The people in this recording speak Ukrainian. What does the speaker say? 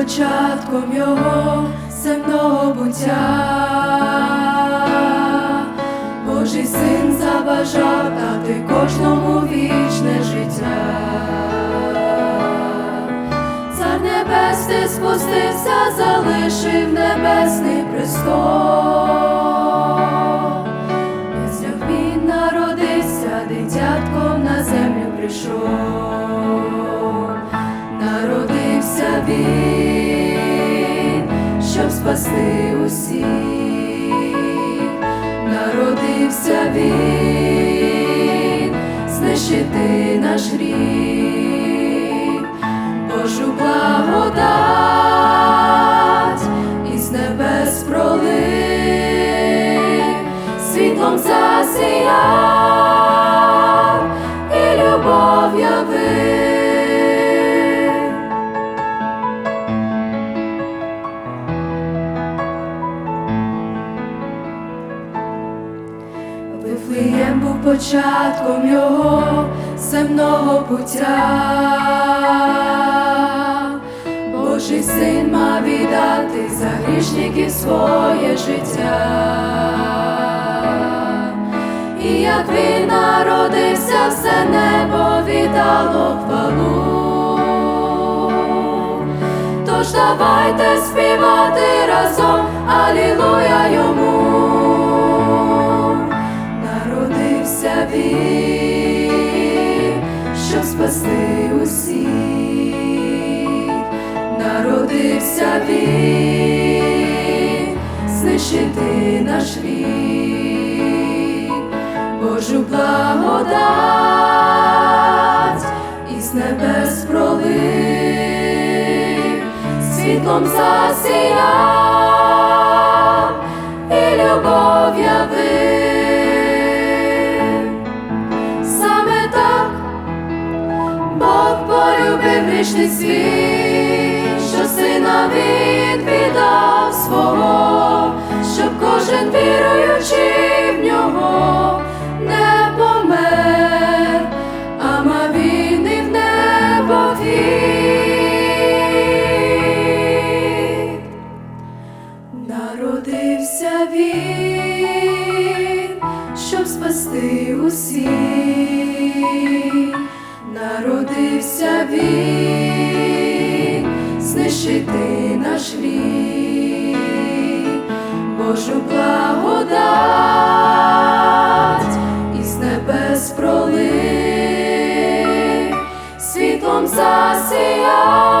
Початком його земного буття. Божий син забажав дати кожному вічне життя. Цар небесний спустився, залишив небесний престол. В яслях він народився, дитятком на землю прийшов. Народився він, спасти усіх. Народився він, знищити наш гріх, Божу благодать із небес пролив, Вифлеєм був початком його земного пуття. Божий син мав віддати за грішників своє життя. І як він народився, все небо віддало хвалу. Тож давайте співати разом, Алілуя Щоб спасти усіх. Народився він, знищити наш рік, Божу благодать із небес пролив, світлом засіяв і любов явив. Полюбив грішний світ, що сина він віддав свого, щоб кожен віруючий в нього не помер, а мав він і в небо вхід. Народився він, щоб спасти усіх. Народився він, знищити наш гріх, Божу благодать із небес пролив, світлом засіяв